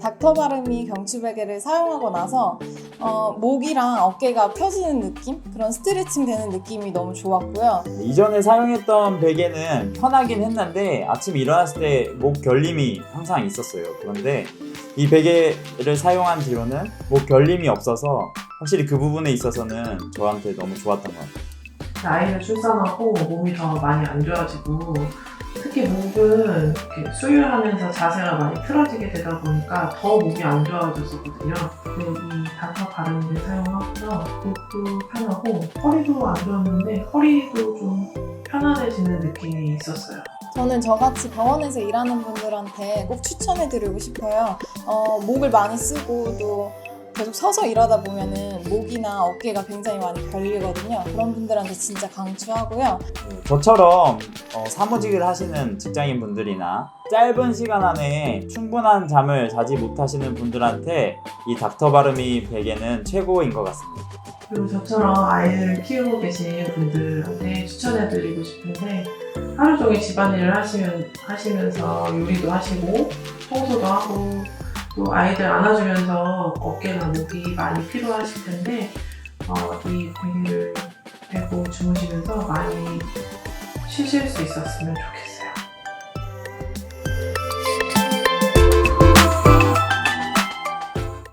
닥터 바르미 경추 베개를 사용하고 나서 어, 목이랑 어깨가 펴지는 느낌? 그런 스트레칭 되는 느낌이 너무 좋았고요. 이전에 사용했던 베개는 편하긴 했는데 아침에 일어났을 때 목 결림이 항상 있었어요. 그런데 이 베개를 사용한 뒤로는 목 결림이 없어서 확실히 그 부분에 있어서는 저한테 너무 좋았던 것 같아요. 아이를 출산하고 몸이 더 많이 안 좋아지고 특히 목은 수유하면서 자세가 많이 틀어지게 되다 보니까 더 목이 안 좋아졌었거든요. 이 닥터 바르미를 사용하고서 목도 편하고 허리도 안 좋았는데 허리도 좀 편안해지는 느낌이 있었어요. 저는 저같이 병원에서 일하는 분들한테 꼭 추천해드리고 싶어요. 어, 목을 많이 쓰고 또 계속 서서 일하다 보면은 목이나 어깨가 굉장히 많이 걸리거든요. 그런 분들한테 진짜 강추하고요. 네, 저처럼 어, 사무직을 하시는 직장인 분들이나 짧은 시간 안에 충분한 잠을 자지 못하시는 분들한테 이 닥터 바르미 베개는 최고인 것 같습니다. 그리고 저처럼 아이를 키우고 계신 분들한테 추천해드리고 싶은데 하루 종일 집안일을 하시면, 하시면서 요리도 하시고 청소도 하고 또 아이들 안아주면서 어깨나 목이 많이 필요하실 텐데 어, 이 베개를 베고 주무시면서 많이 쉬실 수 있었으면 좋겠어요.